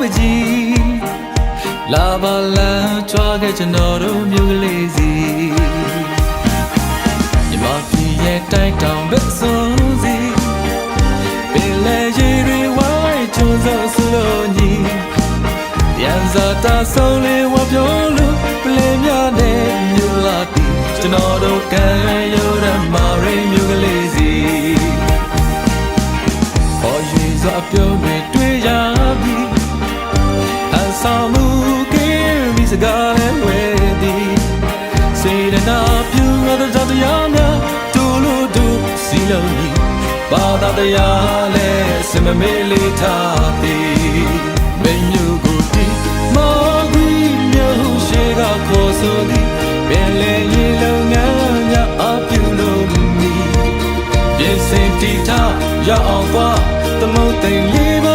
ပကြီးလာပါလန်ချွားခဲ့ကျွန်တော်တို့မြို့ကလေးစီမြမပြည်ရဲ့တိုက်တောင်ဘက်ဆုံးစီပင်လေရေတွေဝိုင်းချုံစောဆလို့ညီရန်စာတာဆုံးလေးဝပြောလို့ပလဲများနဲ့မြို့လာတီကျွန်တော်တို့ကံရိုးရမာရိမြို့ကလေးစီဟောရွေစွာပြုံးတွေတွေ့ရပြီ စကားလည်းဝဲသည်စေတနာပြုရတဲ့ကြောင့်တရားများတူလို့တူစီလုံးကြီးဘာသာတရားလည်းစမမေးလေးထားသည်မင်းမျိုးကိုတီမော်ဂီမျိုးရှိကခေါ်ဆိုသည်ပင်လေရင်လုံးငန်းများအပြုလို့မီပြင်စင်တီထားရအောင်ကွာသမုတ်သိမ်လေး